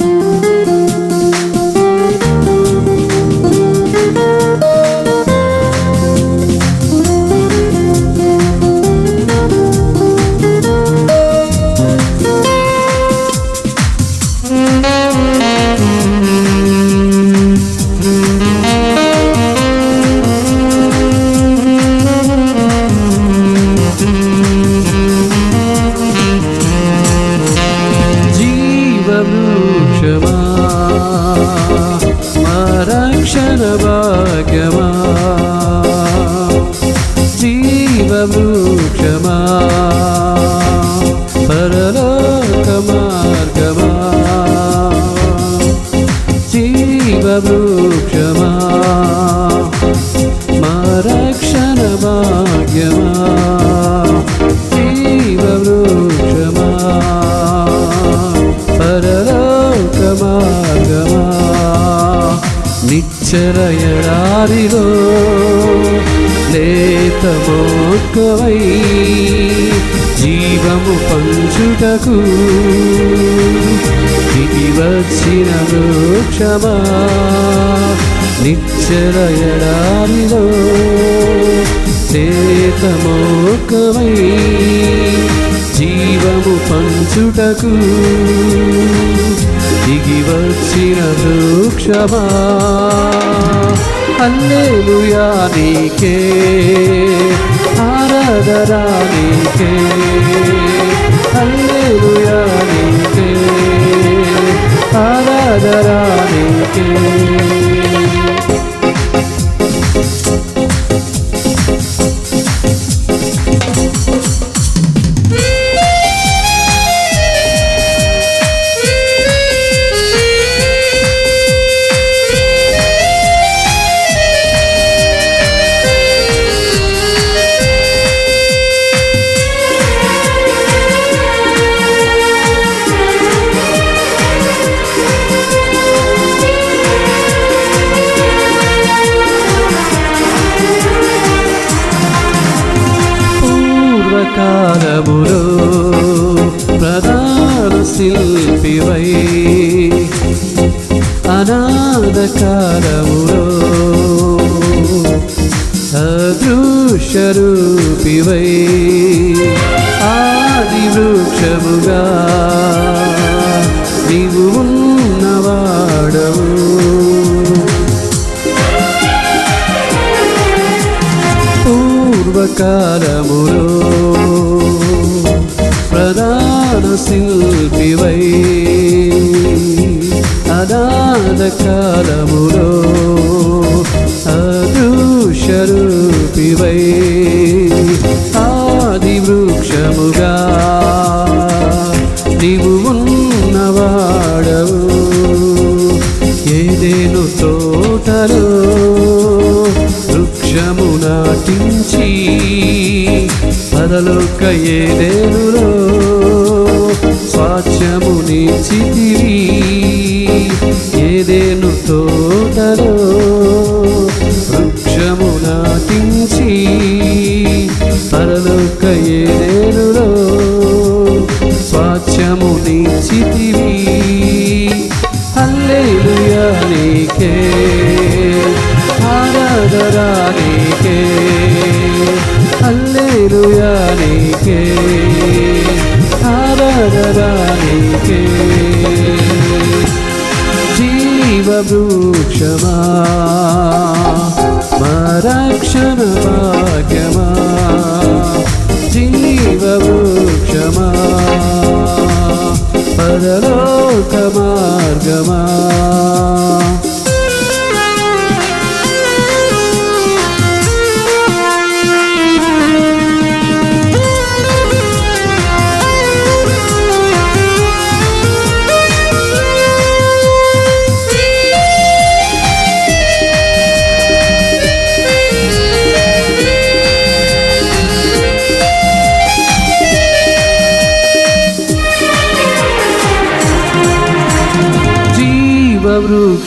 జీవవృక్షమా మా రక్షణ నిచ్చర లేత మోక్కవై జీవము పంచుటకు ఇది వచ్చిన వృక్షమా నిచ్చర లేత మోక్కవై జీవము పంచుటకు దిగి వచ్చిన వృక్షమా హల్లెలూయా నీకే. ఆరాధనా నీకే. హల్లెలూయా నీకే. ఆరాధనా నీకే. పూర్వకాలములో ప్రధాన శిల్పివై అనాథ కాలములో అదృశ్యరూపివై ఆది వృక్షముగా నీవు ఉన్నవాడవు. పూర్వకాలములో ప్రధాన శిల్పివై అనాథ కాలములో అదృశ్యరూపివై ఆది వృక్షముగా నీవు ఉన్నవాడవు. ఏదేను తోటలో వృక్షము నాటించి పరలోక ఏదేనులో వాక్యము నిచ్చితివి ఏదేను తోటలో వృక్షము నాటించి పరలోక ఏదేనులో స్వాచ్యము నిచ్చితివి హల్లెలూయా నీకే ఆరాధనా నీకే హల్లెలూయా నీకే. ఆరాధనా నీకే జీవవృక్షమా మా రక్షణ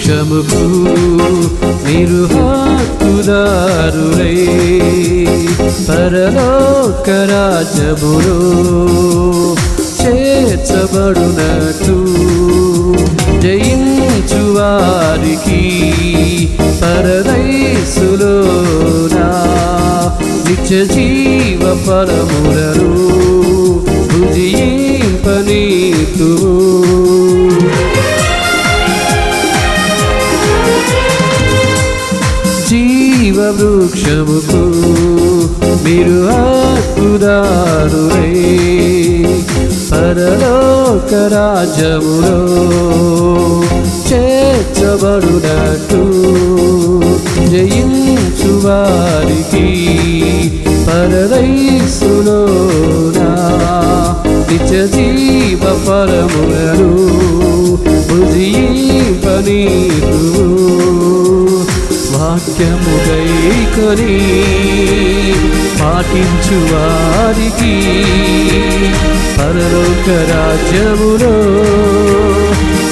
జీవవృక్షముకు మీరు హక్కుదారులై పరలోక రాజ్యములో చేర్చబడునట్టు వారికి పరదైసులోనా నిత్య జీవ ఫలములను భుజింపనీతు జీవ వృక్షముకు మీరు హక్కుదారులై పరలోక రాజ్యములో చేర్చబడునట్టు జయించు వారికి పరదైసులోనా నిత్య జీవ పరములను భుజీ భుజింపనీతు వాక్యము గైకొని పాటించు వారికి పరలోక రాజ్యములో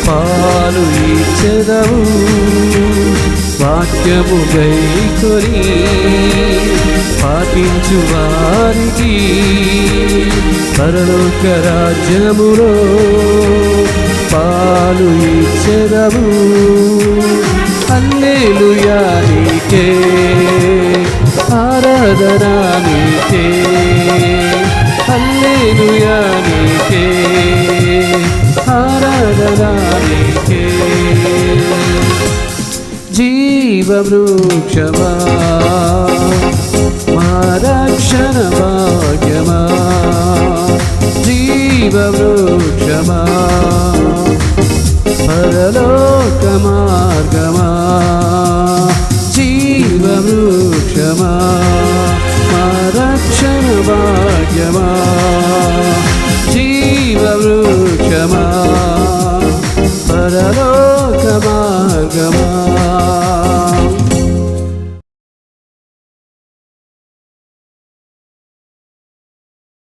పాలు ఇచ్చదవు. వాక్యము గైకొని పాటించు వారికి పరలోక రాజ్యములో పాలు ఇచ్చదవు. హల్లెలూయా నీకే. ఆరాధనా నీకే హల్లెలూయా నీకే ఆరాధనా నీకే భాగ్యమా జీవ వృక్షమా పరలోక మార్గమా